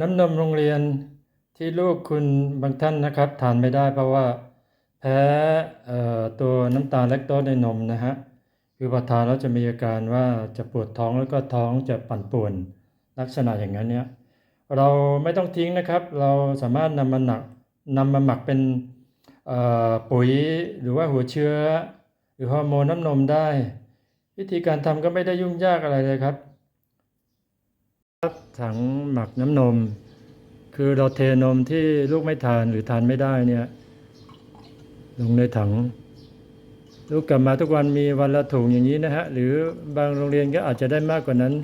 น้ำนมโรงเรียนที่ลูกคุณบางท่านนะครับ ทานไม่ได้เพราะว่าแพ้ตัวน้ำตาลแลคโตสในนมนะฮะคือพอทานแล้วจะมีอาการว่าจะปวดท้องแล้วก็ท้องจะปั่นป่วนลักษณะอย่างนั้นเนี่ยเราไม่ต้องทิ้งนะครับ เราสามารถนำมาหนักนำมาหมักเป็นปุ๋ยหรือว่าหัวเชื้อ หรือฮอร์โมนน้ำนมได้ วิธีการทำก็ไม่ได้ยุ่งยากอะไรเลยครับ ถังหมักน้ำนม คือเราเทนมที่ลูกไม่ทานหรือทานไม่ได้เนี่ยลงในถัง ลูกกลับมาทุกวันมีวันละถุงอย่างนี้นะฮะ หรือบางโรงเรียนก็อาจจะได้มากกว่านั้น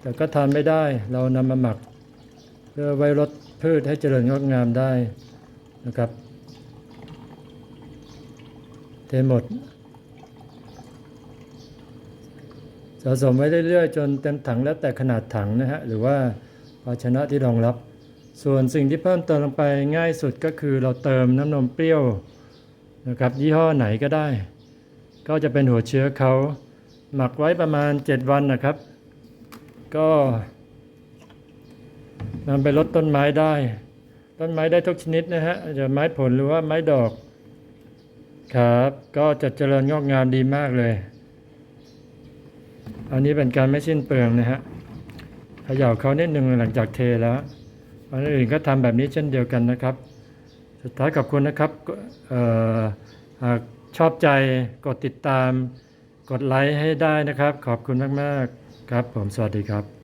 แต่ก็ทานไม่ได้ เรานำมาหมัก เพื่อไว้ลดพืชให้เจริญงอกงามได้นะครับ เทหมด สะสมไว้เรื่อยๆ จนเต็มถังแล้วแต่ขนาดถังนะฮะหรือว่าภาชนะที่รองรับ ส่วนสิ่งที่เพิ่มเติมลงไปง่ายสุดก็คือเราเติมน้ำนมเปรี้ยวนะครับยี่ห้อไหนก็ได้ ก็จะเป็นหัวเชื้อเขาหมักไว้ประมาณ 7 วันนะครับ ก็นำไปลดต้นไม้ได้ ต้นไม้ได้ทุกชนิดนะฮะจะไม้ผลหรือว่าไม้ดอก ครับ ก็จะเจริญงอกงามดีมากเลย อันนี้เป็นการไม่สิ้นเปลืองนะฮะเขย่าเขานิดหนึ่งหลังจากเทแล้วอันอื่นก็ทำแบบนี้เช่นเดียวกันนะครับ สุดท้ายขอบคุณนะครับออหากชอบใจกดติดตาม กดไลค์ให้ได้นะครับ ขอบคุณมาก ๆ ครับผมสวัสดีครับ